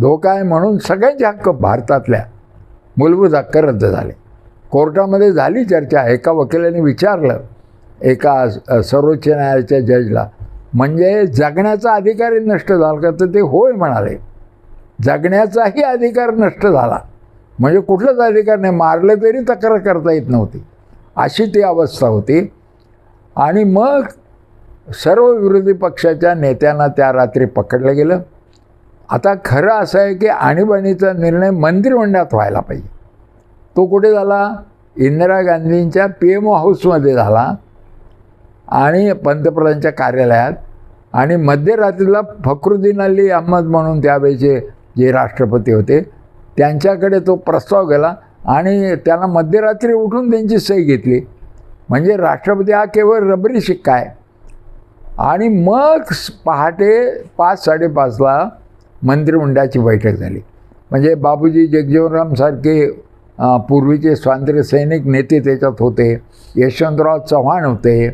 धोका आहे म्हणून सगळ्यांचे हक्क भारतातल्या मूलभूत हक्क रद्द झाले. कोर्टामध्ये झाली चर्चा. एका वकिलाने विचारलं एका सर्वोच्च न्यायालयाच्या जजला म्हणजे जगण्याचा अधिकारही नष्ट झाला का? तर ते होय म्हणाले जगण्याचाही अधिकार नष्ट झाला. म्हणजे कुठलाच अधिकार नाही. मारलं तरी तक्रार करता येत नव्हती. अशी ती अवस्था होती. आणि मग सर्व विरोधी पक्षाच्या नेत्यांना त्या रात्री पकडलं गेलं. आता खरं असं आहे की आणीबाणीचा निर्णय मंत्रिमंडळात व्हायला पाहिजे. तो कुठे झाला? इंदिरा गांधींच्या पी एम ओ हाऊसमध्ये झाला. आणि पंतप्रधानांच्या कार्यालयात. आणि मध्यरात्रीला फखरुद्दीन अली अहमद म्हणून त्यावेळेचे जे राष्ट्रपती होते त्यांच्याकडे तो प्रस्ताव गेला. आणि त्यांना मध्यरात्री उठून त्यांची सही घेतली. म्हणजे राष्ट्रपती हा केवळ रबरी शिक्का आहे. आणि मग पहाटे पाच साडेपाचला मंत्रिमंडळाची बैठक झाली. म्हणजे बाबूजी जगजीवनरामसारखे पूर्वीचे स्वातंत्र्य सैनिक नेते त्याच्यात होते यशवंतराव चव्हाण होते.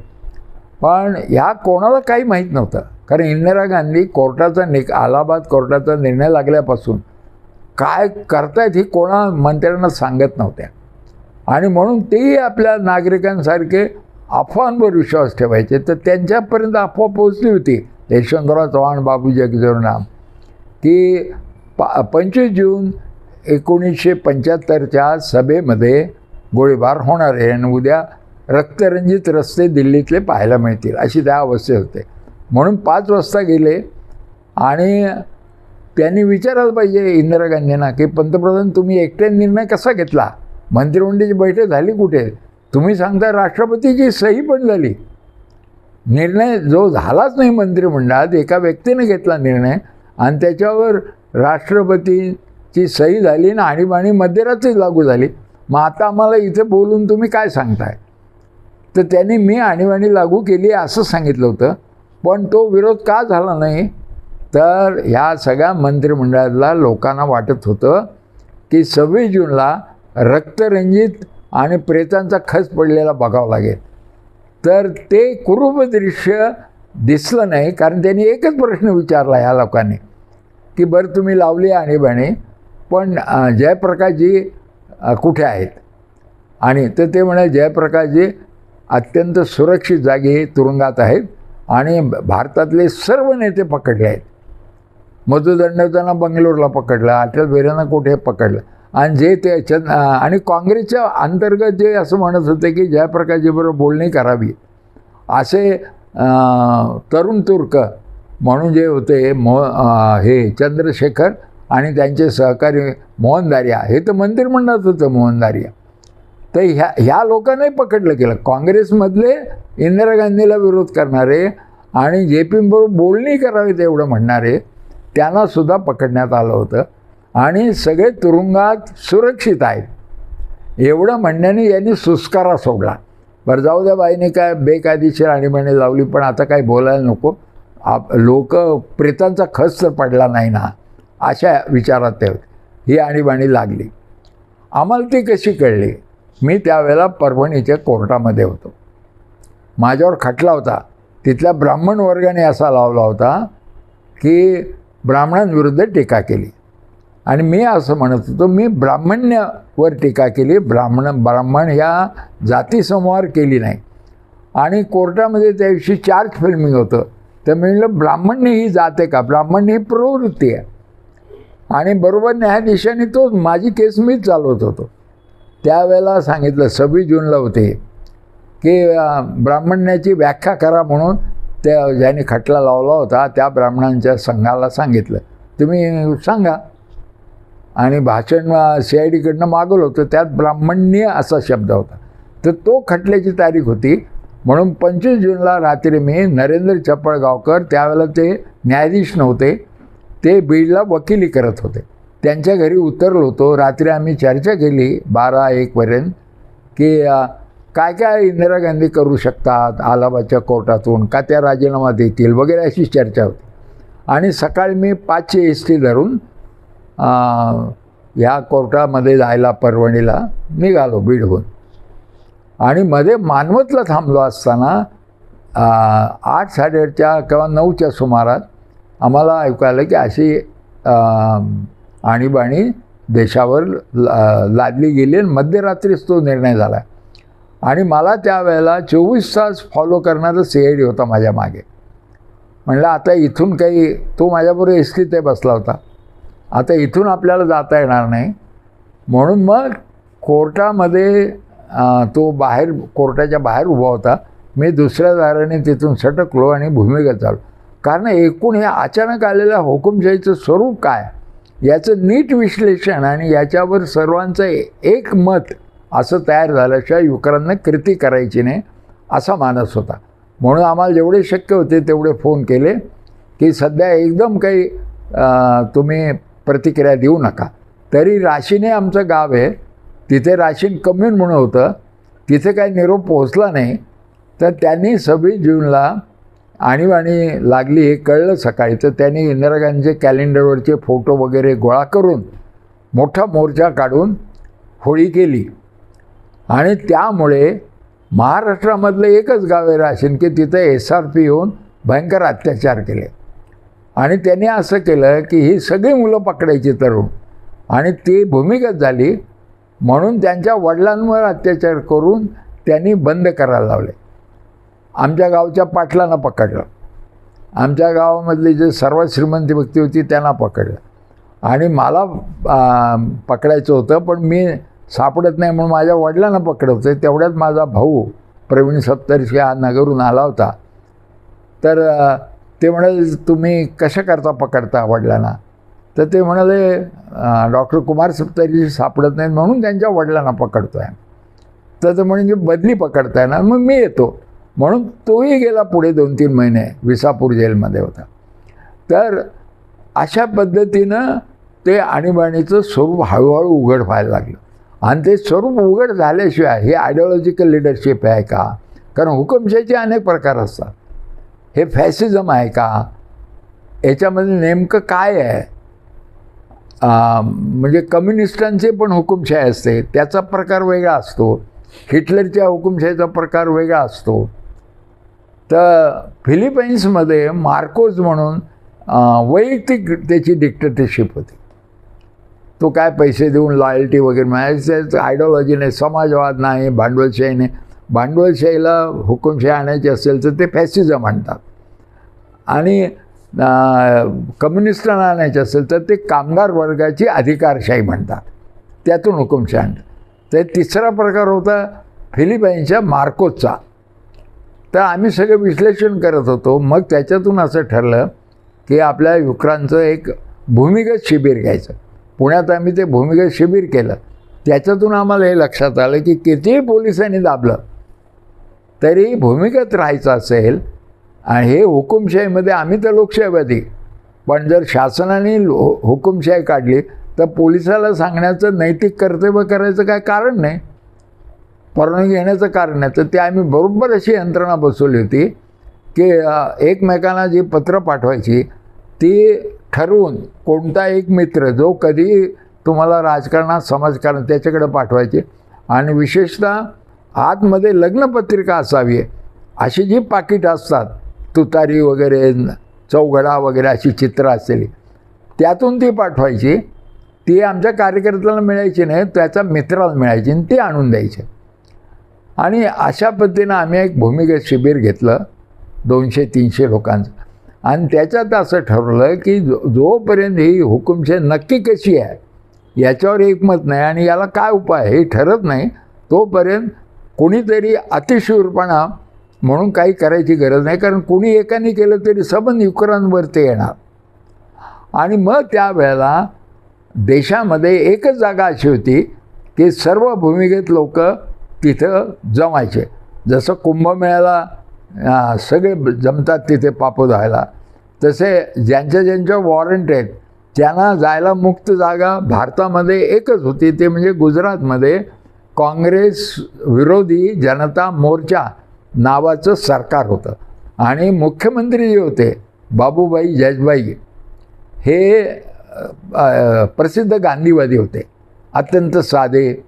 पण ह्या कोणाला काही माहीत नव्हतं. कारण इंदिरा गांधी कोर्टाचा निक अलाहाबाद कोर्टाचा निर्णय लागल्यापासून काय करतायत ही कोणा मंत्र्यांना सांगत नव्हत्या. आणि म्हणून तेही आपल्या नागरिकांसारखे अफवांवर विश्वास ठेवायचे. तर त्यांच्यापर्यंत अफवा पोहोचली होती. यशवंतराव चव्हाण बाबू जगजीवनराम. की पा पंचवीस जून एकोणीसशे पंच्याहत्तरच्या सभेमध्ये गोळीबार होणार आहे आणि उद्या रक्तरंजित रस्ते दिल्लीतले पाहायला मिळतील अशी त्या अवस्थेत होते. म्हणून पाच वाजता गेले आणि त्यांनी विचारायला पाहिजे इंदिरा गांधींना की पंतप्रधान तुम्ही एकट्याने निर्णय कसा घेतला? मंत्रिमंडळाची बैठक झाली कुठे? तुम्ही सांगता राष्ट्रपतीची सही पण झाली. निर्णय जो झालाच नाही मंत्रिमंडळात एका व्यक्तीने घेतला निर्णय आणि त्याच्यावर राष्ट्रपतीची सही झाली आणि आणीबाणी मध्यरात्रीच लागू झाली. मग आता आम्हाला इथे बोलून तुम्ही काय सांगताय? तर त्यांनी मी आणीबाणी लागू केली असं सांगितलं होतं. पण तो विरोध का झाला नाही? तर ह्या सगळ्या मंत्रिमंडळातल्या लोकांना वाटत होतं की सव्वीस जूनला रक्तरंजित आणि प्रेतांचा खच पडलेला बघावं लागेल. तर ते कुरूप दृश्य दिसलं नाही कारण त्यांनी एकच प्रश्न विचारला ह्या लोकांनी की बरं तुम्ही लावली आणीबाणी पण जयप्रकाशजी कुठे आहेत? आणि तर ते म्हणे जयप्रकाशजी अत्यंत सुरक्षित जागी तुरुंगात आहेत आणि भारतातले सर्व नेते पकडले आहेत. मधुदंडवतांना बंगलोरला पकडलं अटल बिर्याना कुठे पकडलं? आणि जे ते चंद आणि काँग्रेसच्या अंतर्गत जे असं म्हणत होते की जयप्रकाशजीबरोबर बोलणी करावी असे तरुण तुर्क म्हणून जे होते मो हे चंद्रशेखर आणि त्यांचे सहकारी मोहनदारिया हे तर मंत्रिमंडळात होतं मोहनदारिया तर ह्या ह्या लोकांनाही पकडलं गेलं. काँग्रेसमधले इंदिरा गांधीला विरोध करणारे आणि जे पीबरोबर बोलणी करावी एवढं म्हणणारे त्यांनासुद्धा पकडण्यात आलं होतं. आणि सगळे तुरुंगात सुरक्षित आहेत. एवढं म्हणण्याने यांनी सुस्कारा सोडला. बरं जाऊ द्या बाईने काय बेकायदेशीर आणीबाणी लावली पण आता काही बोलायला नको. आप लोक प्रेतांचा खच तर पडला नाही ना अशा विचारात ते होते. ही आणीबाणी लागली. आम्हाला ती कशी कळली? मी त्यावेळेला परभणीच्या कोर्टामध्ये होतो. माझ्यावर खटला होता. तिथल्या ब्राह्मण वर्गाने असा लावला होता की ब्राह्मणांविरुद्ध टीका केली. आणि मी असं म्हणत होतो मी ब्राह्मण्यावर टीका केली. ब्राह्मण ब्राह्मण ह्या जातीसमोर केली नाही. आणि कोर्टामध्ये त्या दिवशी चार्ज फिल्मिंग होतं. तर मी म्हणलं ब्राह्मण्य ही जात आहे का? ब्राह्मण्य ही प्रवृत्ती आहे. आणि बरोबर न्यायाधीशाने तो माझी केस मीच चालवत होतो. त्यावेळेला सांगितलं सव्वीस जूनला होते. की ब्राह्मण्याची व्याख्या करा म्हणून त्या ज्याने खटला लावला होता त्या ब्राह्मणांच्या संघाला सांगितलं. तुम्ही सांगा. आणि भाषण सी आय डीकडनं मागवलं होतं. त्यात ब्राह्मण्य असा शब्द होता. तर तो खटल्याची तारीख होती. म्हणून पंचवीस जूनला रात्री मी नरेंद्र चपळगावकर त्यावेळेला ते न्यायाधीश नव्हते ते बीडला वकिली करत होते. त्यांच्या घरी उतरलो होतो. रात्री आम्ही चर्चा केली बारा एकपर्यंत की काय काय इंदिरा गांधी करू शकतात? अलाहाबादच्या कोर्टातून का त्या राजीनामा देतील? वगैरे अशी चर्चा होती. आणि सकाळी मी पाचशे एस टी धरून ह्या कोर्टामध्ये जायला परवणीला निघालो बीडहून. आणि मध्ये मानवतला थांबलो असताना आठ साडेआठच्या किंवा नऊच्या सुमारात आम्हाला ऐकायला की अशी आणीबाणी देशावर ला- लादली गेली आणि मध्यरात्रीच तो निर्णय झाला. आणि मला त्यावेळेला चोवीस तास फॉलो करणारा सी आय डी होता माझ्या मागे. म्हणलं आता इथून काही तो माझ्याबरोबर एस टीत ते बसला होता. आता इथून आपल्याला जाता येणार नाही. म्हणून मग कोर्टामध्ये तो बाहेर कोर्टाच्या बाहेर उभा होता. मी दुसऱ्या दाराने तिथून सटकलो आणि भूमिगत झालो. कारण एकूण हे अचानक आलेल्या हुकुमशाहीचं स्वरूप काय? याचं नीट विश्लेषण आणि याच्यावर सर्वांचं एक मत असं तयार झाल्याशिवाय युवकरांना कृती करायची नाही असा मानस होता. म्हणून आम्हाला जेवढे शक्य होते तेवढे फोन केले की सध्या एकदम काही तुम्ही प्रतिक्रिया देऊ नका. तरी राशीने आमचं गाव आहे तिथे राशीन कम्युन म्हणून होतं तिथे काही निरोप पोहोचला नाही तर त्यांनी सव्वीस जूनला आणीबाणी लागली हे कळलं सकाळी. तर त्यांनी इंदिरा गांधीचे कॅलेंडरवरचे फोटो वगैरे गोळा करून मोठा मोर्चा काढून होळी केली. आणि त्यामुळे महाराष्ट्रामधलं एकच गाव आहे राशीन की तिथं एस आर पी येऊन भयंकर अत्याचार केले. आणि त्यांनी असं केलं की ही सगळी मुलं पकडायची तरुण. आणि ती भूमिगत झाली. म्हणून त्यांच्या वडिलांवर अत्याचार करून त्यांनी बंद करायला लावले. आमच्या गावच्या पाटलांना पकडलं. आमच्या गावामधली जे सर्वात श्रीमंत व्यक्ती होती त्यांना पकडलं. आणि मला पकडायचं होतं पण मी सापडत नाही म्हणून माझ्या वडिलांना पकडत होते. तेवढ्यात माझा भाऊ प्रवीण सप्तर्षी हा नगरून आला होता. तर ते म्हणाले तुम्ही कशा करता पकडता वडिलांना? तर ते म्हणाले डॉक्टर कुमार सप्तर्षी सापडत नाहीत म्हणून त्यांच्या वडिलांना पकडतो आहे तर ते म्हणजे बदली पकडताय ना मग मी येतो. म्हणून तोही गेला पुढे दोन तीन महिने विसापूर जेलमध्ये होता. तर अशा पद्धतीनं ते आणीबाणीचं स्वरूप हळूहळू उघड व्हायला लागलं. आणि ते स्वरूप उघड झाल्याशिवाय हे आयडिओलॉजिकल लिडरशिप आहे का? कारण हुकुमशाहीचे अनेक प्रकार असतात. हे फॅसिझम आहे का? याच्यामध्ये नेमकं काय आहे? म्हणजे कम्युनिस्टांचे पण हुकुमशाही असते त्याचा प्रकार वेगळा असतो. हिटलरच्या हुकुमशाहीचा प्रकार वेगळा असतो. तर फिलिपाईन्समध्ये मार्कोज म्हणून वैयक्तिक त्याची डिक्टेटरशिप होती. तो काय पैसे देऊन लॉयल्टी वगैरे म्हणजे मिळायचं आयडिओलॉजी नाही समाजवाद नाही भांडवलशाही नाही भांडवलशाहीला हुकुमशाही आणायची असेल तर ते फॅसिझम आणतात आणि कम्युनिस्टांना आणायचे असेल तर ते कामगार वर्गाची अधिकारशाही म्हणतात. त्यातून हुकुमशाही आणतात. तर तिसरा प्रकार होता फिलिपाईनच्या मार्कोसचा तर आम्ही सगळं विश्लेषण करत होतो. मग त्याच्यातून असं ठरलं की आपल्या युक्रांचं एक भूमिगत शिबिर घ्यायचं. पुण्यात आम्ही ते भूमिगत शिबिर केलं. त्याच्यातून आम्हाला हे लक्षात आलं की कितीही पोलिसांनी दाबलं तरी भूमिगत राहायचं असेल आणि हे हुकुमशाहीमध्ये आम्ही तर लोकशाहीवादी. पण जर शासनाने लो- हुकुमशाही काढली तर पोलिसाला सांगण्याचं नैतिक कर्तव्य करायचं काय कारण नाही. परवानगी घेण्याचं कारण नाही. तर ते आम्ही बरोबर अशी यंत्रणा बसवली होती की एकमेकांना जी पत्र पाठवायची ती ठरवून कोणता एक मित्र जो कधी तुम्हाला राजकारणात समाजकारण त्याच्याकडे पाठवायचे. आणि विशेषतः आतमध्ये लग्नपत्रिका असावी. अशी जी पाकिट असतात तुतारी वगैरे चौघडा वगैरे अशी चित्र असलेली त्यातून ती पाठवायची. ती आमच्या कार्यकर्त्याला मिळायची नाही त्याच्या मित्राला मिळायची आणि ती आणून द्यायची. आणि अशा पद्धतीनं आम्ही एक भूमिगत शिबिर घेतलं दोनशे तीनशे लोकांचं. आणि त्याच्यात असं ठरवलं की जो जोपर्यंत ही हुकुमशाही नक्की कशी आहे याच्यावर एकमत नाही आणि याला काय उपाय हे ठरत नाही तोपर्यंत कोणीतरी अतिशूरपणा म्हणून काही करायची गरज नाही कारण कोणी एकाने केलं तरी सबंध युक्रांवर ते येणार. आणि मग त्यावेळेला देशामध्ये एकच जागा अशी होती की सर्व भूमिगत लोक तिथं जमायचे. जसं कुंभमेळ्याला सगळे जमतात तिथे पापू धुवायला. तसे ज्यांच्या ज्यांच्या वॉरंट आहेत त्यांना जायला मुक्त जागा भारतामध्ये एकच होती ते म्हणजे गुजरातमध्ये काँग्रेस विरोधी जनता मोर्चा नावाचं सरकार होतं. आणि मुख्यमंत्री जे होते बाबूबाई जयजबाई हे प्रसिद्ध गांधीवादी होते. अत्यंत साधे.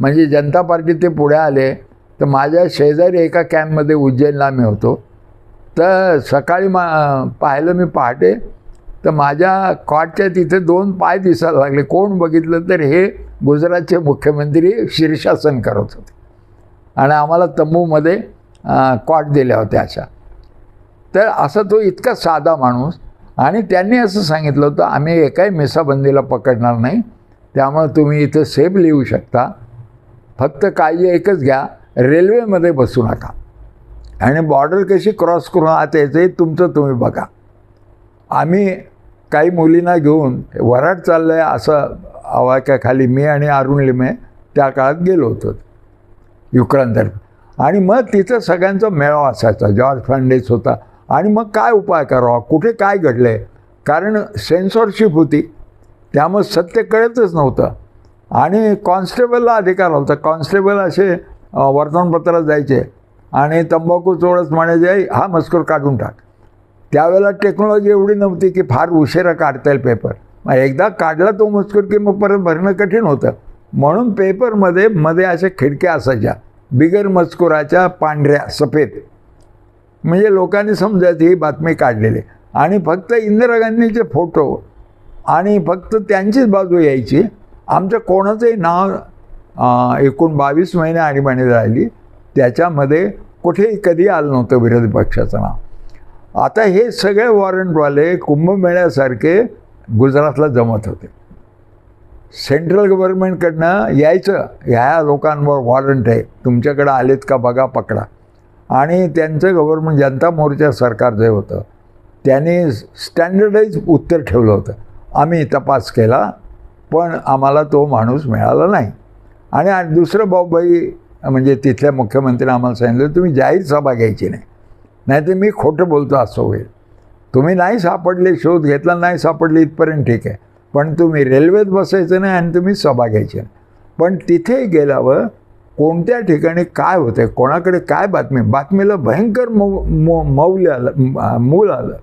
म्हणजे जनता पार्टी ते पुढे आले तर माझ्या शेजारी एका कॅम्पमध्ये उज्जैनला मी होतो. तर सकाळी मा पाहिलं मी पहाटे तर माझ्या कॉटच्या तिथे दोन पाय दिसायला लागले. कोण बघितलं तर हे गुजरातचे मुख्यमंत्री शीर्षासन करत होते. आणि आम्हाला तंबूमध्ये कॉट दिल्या होत्या अशा. तर असा तो इतका साधा माणूस आणि त्यांनी असं सांगितलं होतं आम्ही एकाही मिसाबंदीला पकडणार नाही. त्यामुळे तुम्ही इथं सेफ लिहू शकता. फक्त काळजी एकच घ्या. रेल्वेमध्ये बसू नका. आणि बॉर्डर कशी क्रॉस करून आत यायचं तुमचं तुम्ही बघा. आम्ही काही मुलींना घेऊन वराड चाललं आहे असं आवाक्याखाली मी आणि अरुण लिमे त्या काळात गेलो होतो. युक्रांतर्फे आणि मग तिथं सगळ्यांचा मेळावा असायचा. जॉर्ज फर्नांडिस होता. आणि मग काय उपाय करावा? कुठे काय घडलं आहे कारण सेन्सॉरशिप होती. त्यामुळे सत्य कळतच नव्हतं. आणि कॉन्स्टेबलला अधिकार होता. कॉन्स्टेबल असे वर्तमानपत्रात जायचे. आणि तंबाखू चोळच म्हणायचे हा मजकूर काढून टाक. त्यावेळेला टेक्नॉलॉजी एवढी नव्हती की फार उशिरा काढता येईल पेपर मग एकदा काढला तो मजकूर की मग परत भरणं कठीण होतं. म्हणून पेपरमध्ये मध्ये अशा खिडक्या असायच्या. बिगर मजकुराच्या पांढऱ्या सफेद. म्हणजे लोकांनी समजायची ही बातमी काढलेली. आणि फक्त इंदिरा गांधींचे फोटो आणि फक्त त्यांचीच बाजू यायची. आमच्या कोणाचंही नाव एकूण बावीस महिने आणीबाणी राहिली. त्याच्यामध्ये कुठेही कधी आलं नव्हतं विरोधी पक्षाचं नाव. आता हे सगळे वॉरंटवाले कुंभमेळ्यासारखे गुजरातला जमत होते. सेंट्रल गव्हर्नमेंटकडनं यायचं ह्या लोकांवर वॉरंट आहे. तुमच्याकडं आलेत का बघा पकडा. आणि त्यांचं गव्हर्नमेंट जनता मोर्चा सरकार जे होतं त्यांनी स्टँडर्डाईज उत्तर ठेवलं होतं. आम्ही तपास केला पण आम्हाला तो माणूस मिळाला नाही. आणि दुसरं बाबाई म्हणजे तिथल्या मुख्यमंत्र्यांनी आम्हाला सांगितलं तुम्ही जाहीर सभा घ्यायची नाही. नाहीतर मी खोटं बोलतो असं होईल. तुम्ही नाही सापडले शोध घेतला नाही सापडले इथपर्यंत ठीक आहे. पण तुम्ही रेल्वेत बसायचं नाही आणि तुम्ही सभा घ्यायची नाही. पण तिथे गेल्यावर कोणत्या ठिकाणी काय होतं कोणाकडे काय बातमी बातमीला भयंकर मौ मौ मौल्य आलं मूळ आलं.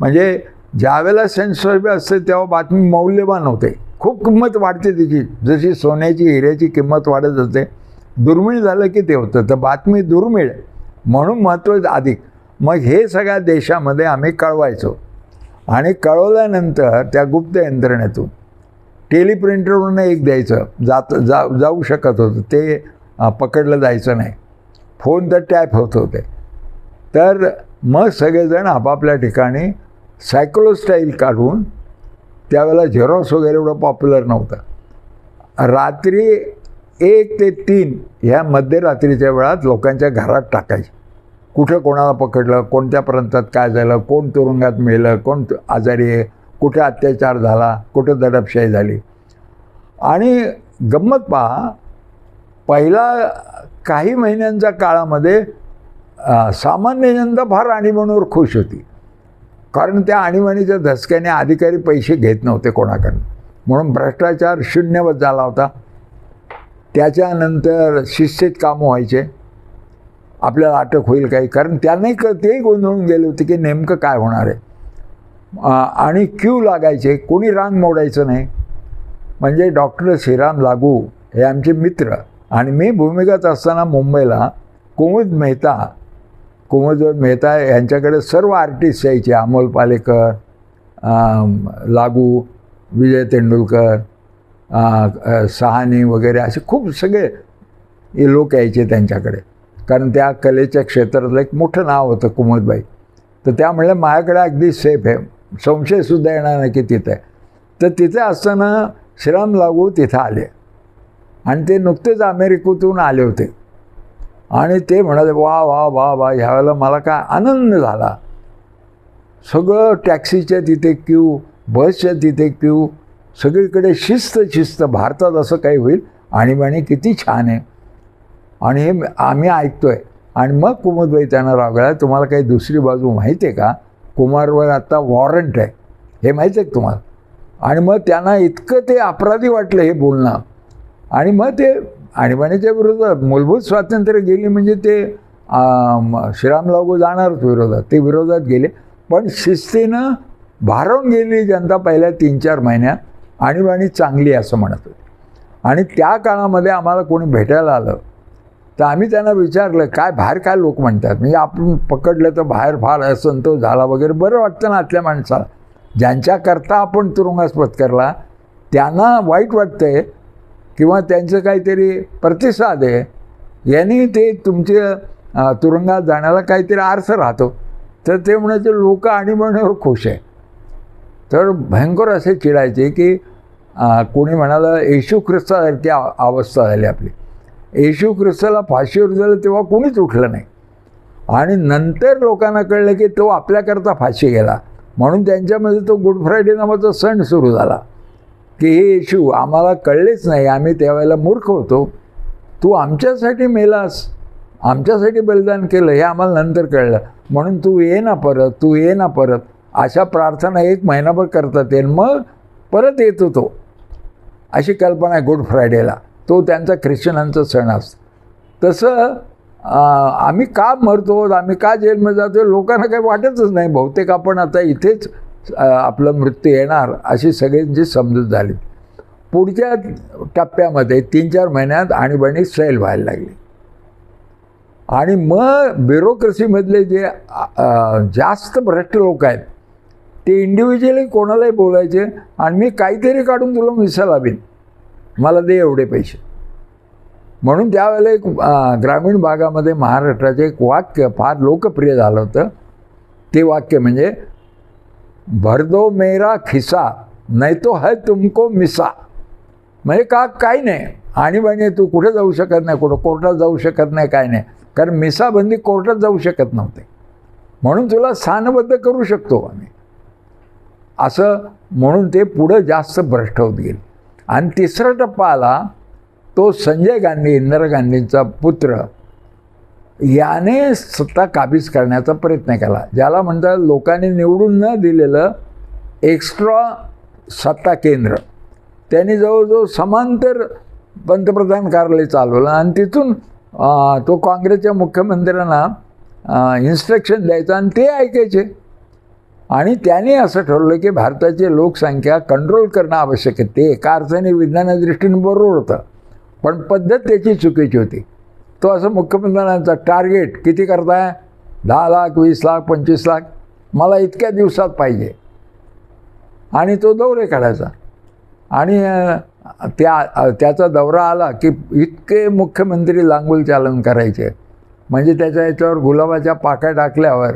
म्हणजे ज्यावेळेला सेन्सरबी असते तेव्हा बातमी मौल्यवान होते. खूप किंमत वाढते तिची. जशी सोन्याची हिऱ्याची किंमत वाढत असते दुर्मिळ झालं की ते होतं. तर बातमी दुर्मिळ म्हणून महत्त्व अधिक. मग हे सगळ्या देशामध्ये आम्ही कळवायचो. आणि कळवल्यानंतर त्या गुप्त यंत्रणेतून टेलिप्रिंटरवरून एक द्यायचं. जात जा जाऊ शकत होतं. ते पकडलं जायचं नाही. फोन तर टॅप होत होते. तर मग सगळेजण आपापल्या ठिकाणी सायक्लोस्टाईल काढून त्यावेळेला झेरॉक्स वगैरे एवढं पॉप्युलर नव्हतं. रात्री एक ते तीन ह्या मध्यरात्रीच्या वेळात लोकांच्या घरात टाकायचे. कुठं कोणाला पकडलं कोणत्या प्रांतात काय झालं कोण तुरुंगात मेलं कोण आजारी आहे कुठे अत्याचार झाला कुठं दडपशाही झाली. आणि गंमत पहा पहिला काही महिन्यांच्या काळामध्ये सामान्य जनता फार आणीबाणीवर खुश होती. कारण त्या आणीबाणीच्या धसक्याने अधिकारी पैसे घेत नव्हते कोणाकडून. म्हणून भ्रष्टाचार शून्यवत झाला होता. त्याच्यानंतर शिस्तीत कामं व्हायचे. आपल्याला अटक होईल काही कारण त्यांनाही क तेही गोंधळून गेले होते की नेमकं काय होणार आहे. आणि क्यू लागायचे कोणी रांग मोडायचं नाही. म्हणजे डॉक्टर श्रीराम लागू हे आमचे मित्र. आणि मी भूमिगत असताना मुंबईला कुमुद मेहता कुमुद मेहता यांच्याकडे सर्व आर्टिस्ट यायचे. अमोल पालेकर लागू विजय तेंडुलकर सहानी वगैरे असे खूप सगळे हे लोक यायचे त्यांच्याकडे. कारण त्या कलेच्या क्षेत्रातलं एक मोठं नाव होतं कुमुदबाई तर त्या म्हणल्या माझ्याकडे अगदी सेफ आहे. संशयसुद्धा येणार नाही की तिथे. आहे. तर तिथे असताना श्रम लागू तिथं आले. आणि ते नुकतेच अमेरिकेतून आले होते. आणि ते म्हणाले वा वा वा वा ह्यावेळेला मला काय आनंद झाला. सगळं टॅक्सीच्या तिथे क्यू बसच्या तिथे क्यू सगळीकडे शिस्त शिस्त भारतात असं काही होईल आणीबाणी किती छान आहे. आणि हे आम्ही ऐकतो आहे आणि मग कुमुदबाई त्यांना रागवल्या तुम्हाला काही दुसरी बाजू माहिती आहे का? कुमारवर आता वॉरंट आहे. हे माहीत आहे का तुम्हाला? आणि मग त्यांना इतकं ते अपराधी वाटलं हे बोलणं. आणि मग ते आणीबाणीच्या विरोधात मूलभूत स्वातंत्र्य गेली म्हणजे ते श्रीराम लागू जाणारच विरोधात. ते विरोधात गेले. पण शिस्तीनं भारावून गेली जनता पहिल्या तीन चार महिन्यात. आणीबाणी चांगली असं म्हणत होते. आणि त्या काळामध्ये आम्हाला कोणी भेटायला आलं तर आम्ही त्यांना विचारलं काय बाहेर काय लोक म्हणतात? म्हणजे आपण पकडलं तर बाहेर फार असंतोष झाला वगैरे. बरं वाटतं ना आतल्या माणसाला. ज्यांच्याकरता आपण तुरुंगास पत्करला त्यांना वाईट वाटतंय किंवा त्यांचं काहीतरी प्रतिसाद आहे यांनी ते तुमचे तुरुंगात जाण्याला काहीतरी आरसं राहतो. तर ते म्हणायचे लोक आणीबाणीवर खुश आहे. तर भयंकर असे चिडायचे की कोणी म्हणालं येशू ख्रिस्तासारखी अवस्था झाली आपली. येशू ख्रिस्ताला फाशीवर झालं तेव्हा कोणीच उठलं नाही. आणि नंतर लोकांना कळलं की तो आपल्याकरता फाशी गेला. म्हणून त्यांच्यामध्ये तो गुड फ्रायडे नावाचा सण सुरू झाला. की हे येशू आम्हाला कळलेच नाही आम्ही त्यावेळेला मूर्ख होतो. तू आमच्यासाठी मेलास. आमच्यासाठी बलिदान केलं हे आम्हाला नंतर कळलं. म्हणून तू ये ना परत तू ये ना परत. अशा प्रार्थना एक महिनाभर करतात येईल मग परत येतो तो. अशी कल्पना आहे गुड फ्रायडेला. तो त्यांचा ख्रिश्चनांचा सण असतो. तसं आम्ही का मरतो? आम्ही का जेलमध्ये जातो लोकांना काही वाटतच नाही. बहुतेक आपण आता इथेच आपलं मृत्यू येणार अशी सगळ्यांची समजूत झाली. पुढच्या टप्प्यामध्ये तीन चार महिन्यात आणीबाणी सैल व्हायला लागली. आणि मग ब्युरोक्रेसीमधले जे जास्त भ्रष्ट लोक आहेत ते इंडिव्हिज्युअली कोणालाही बोलायचे आणि मी काहीतरी काढून तुला मिसा बीन मला दे एवढे पैसे. म्हणून त्यावेळेला एक ग्रामीण भागामध्ये महाराष्ट्राचे एक वाक्य फार लोकप्रिय झालं होतं. ते वाक्य म्हणजे भर दो मेरा खिसा नाही तो है तुमको मिसा. म्हणजे का काही नाही. आणीबाणी तू कुठे जाऊ शकत नाही कुठं कोर्टात जाऊ शकत नाही काय नाही. कारण मिसाबंदी कोर्टात जाऊ शकत नव्हते. म्हणून तुला स्थानबद्ध करू शकतो आम्ही. असं म्हणून ते पुढं जास्त भ्रष्ट होत गेले आणि तिसरा टप्पा आला तो संजय गांधी इंदिरा गांधींचा पुत्र याने सत्ता काबीज करण्याचा प्रयत्न केला. ज्याला म्हणतात लोकांनी निवडून न दिलेलं एक्स्ट्रा सत्ता केंद्र. त्यांनी जवळजवळ समांतर पंतप्रधान कार्यालय चालवलं आणि तिथून तो काँग्रेसच्या मुख्यमंत्र्यांना इन्स्ट्रक्शन द्यायचं आणि ते ऐकायचे. आणि त्याने असं ठरवलं की भारताची लोकसंख्या कंट्रोल करणं आवश्यक आहे. ते एका अर्थाने विज्ञानादृष्टीने बरोबर होतं. पण पद्धत त्याची चुकीची होती. तो असं मुख्यमंत्र्यांचा टार्गेट किती करताय? दहा लाख वीस लाख पंचवीस लाख. मला इतक्या दिवसात पाहिजे. आणि तो दौरे काढायचा. आणि त्या त्याचा दौरा आला की इतके मुख्यमंत्री लांगुल चालन करायचे. म्हणजे त्याच्या याच्यावर गुलाबाच्या पाक्या टाकल्यावर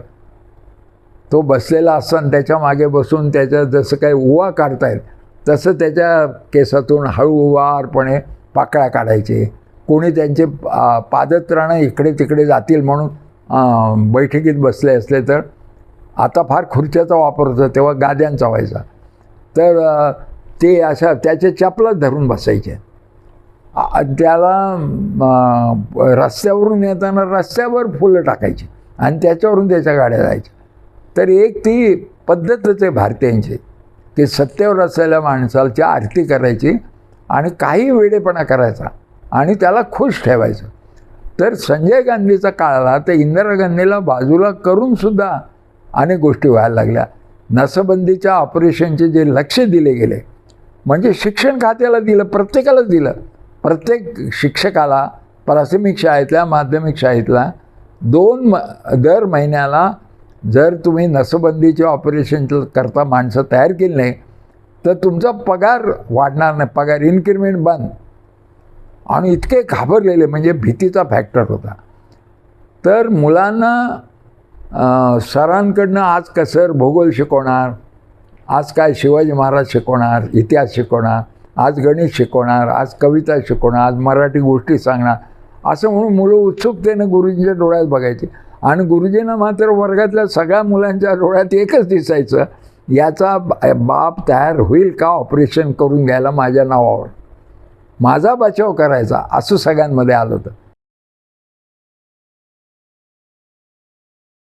तो बसलेला असताना त्याच्यामागे बसून त्याच्या जसं काही उवा काढता येईल तसं त्याच्या केसातून हळूवारपणे पाकळ्या काढायचे. कोणी त्यांचे पादत्राणं इकडे तिकडे जातील म्हणून बैठकीत बसले असले तर आता फार खुर्च्याचा वापर होता तेव्हा गाद्यांचा व्हायचा. तर ते अशा त्याचे चपलात धरून बसायचे. त्याला रस्त्यावरून येताना रस्त्यावर फुलं टाकायची आणि त्याच्यावरून त्याच्या गाड्या जायच्या. तर एक ती पद्धतच आहे भारतीयांची. की सत्तेवर असलेल्या माणसाची आरती करायची आणि काही वेडेपणा करायचा आणि त्याला खुश ठेवायचं. तर संजय गांधीचा काळ आला तर इंदिरा गांधीला बाजूला करूनसुद्धा अनेक गोष्टी व्हायला लागल्या. नसबंदीच्या ऑपरेशनचे जे लक्ष दिले गेले म्हणजे शिक्षण खात्याला दिलं प्रत्येकालाच दिलं. प्रत्येक शिक्षकाला प्राथमिक शाळेतल्या माध्यमिक शाळेतला दोन म दर महिन्याला जर तुम्ही नसबंदीचे ऑपरेशन करता माणसं तयार केली नाही तर तुमचा पगार वाढणार नाही. पगार इन्क्रीमेंट बंद. आणि इतके घाबरलेले म्हणजे भीतीचा फॅक्टर होता. तर मुलांना सरांकडनं आज कसर भूगोल शिकवणार आज काय शिवाजी महाराज शिकवणार इतिहास शिकवणार आज गणित शिकवणार आज कविता शिकवणार आज मराठी गोष्टी सांगणार असं म्हणून मुलं उत्सुकतेनं गुरुजींच्या डोळ्यात बघायची. आणि गुरुजींना मात्र वर्गातल्या सगळ्या मुलांच्या डोळ्यात एकच दिसायचं याचा बाप तयार होईल का ऑपरेशन करून घ्यायला माझ्या नावावर? माझा बचाव करायचा असं सगळ्यांमध्ये आलं होतं.